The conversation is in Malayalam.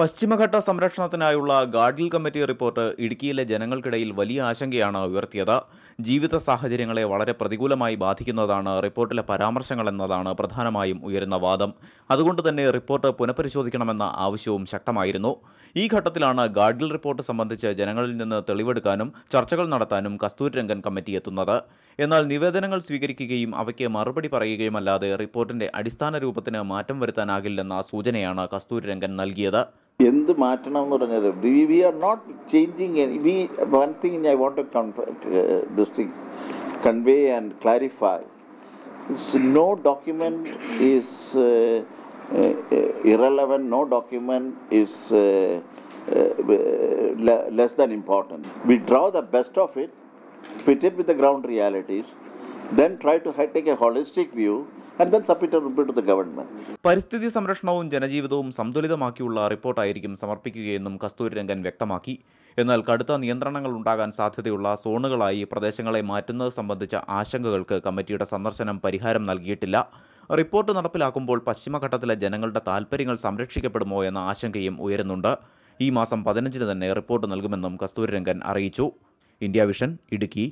പശ്ചിമഘട്ട സംരക്ഷണത്തിനായുള്ള ഗാഡ്ഗിൽ കമ്മിറ്റി റിപ്പോർട്ട് ഇടുക്കിയിലെ ജനങ്ങൾക്കിടയിൽ വലിയ ആശങ്കയാണ് ഉയർത്തിയത്. ജീവിത സാഹചര്യങ്ങളെ വളരെ പ്രതികൂലമായി ബാധിക്കുന്നതാണ് റിപ്പോർട്ടിലെ പരാമർശങ്ങൾ എന്നതാണ് പ്രധാനമായും ഉയരുന്ന വാദം. അതുകൊണ്ട് തന്നെ റിപ്പോർട്ട് പുനഃപരിശോധിക്കണമെന്ന ആവശ്യവും ശക്തമായിരുന്നു. ഈ ഘട്ടത്തിലാണ് ഗാഡ്ഗിൽ റിപ്പോർട്ട് സംബന്ധിച്ച് ജനങ്ങളിൽ നിന്ന് തെളിവെടുക്കാനും ചർച്ചകൾ നടത്താനും കസ്തൂരിരംഗൻ കമ്മിറ്റി എത്തുന്നത്. എന്നാൽ നിവേദനങ്ങൾ സ്വീകരിക്കുകയും അവയ്ക്ക് മറുപടി പറയുകയുമല്ലാതെ റിപ്പോർട്ടിന്റെ അടിസ്ഥാന രൂപത്തിന് മാറ്റം വരുത്താനാകില്ലെന്ന സൂചനയാണ് കസ്തൂരിരംഗൻ നൽകിയത്. എന്ത് മാറ്റണം എന്ന് പറഞ്ഞാൽ we we are not changing we one thing I want to this thing convey and clarify no document is irrelevant no document is uh, uh, le- less than important we draw the best of it fit it with the ground realities then try to take a holistic view and then submit a report to the government. പരിസ്ഥിതി സംരക്ഷണവും ജനജീവിതവും സന്തുലിതമാക്കിയുള്ള റിപ്പോർട്ടായിരിക്കും സമർപ്പിക്കുകയെന്നും കസ്തൂരിരംഗൻ വ്യക്തമാക്കി. എന്നാൽ കടുത്ത നിയന്ത്രണങ്ങൾ ഉണ്ടാകാൻ സാധ്യതയുള്ള സോണുകളായി പ്രദേശങ്ങളെ മാറ്റുന്നത് സംബന്ധിച്ച ആശങ്കകൾക്ക് കമ്മിറ്റിയുടെ സന്ദർശനം പരിഹാരം നൽകിയിട്ടില്ല. റിപ്പോർട്ട് നടപ്പിലാക്കുമ്പോൾ പശ്ചിമഘട്ടത്തിലെ ജനങ്ങളുടെ താൽപ്പര്യങ്ങൾ സംരക്ഷിക്കപ്പെടുമോ എന്ന ആശങ്കയും ഉയരുന്നുണ്ട്. ഈ മാസം പതിനഞ്ചിന് തന്നെ റിപ്പോർട്ട് നൽകുമെന്നും കസ്തൂരിരംഗൻ അറിയിച്ചു. ഇന്ത്യ വിഷൻ ഇടുക്കി.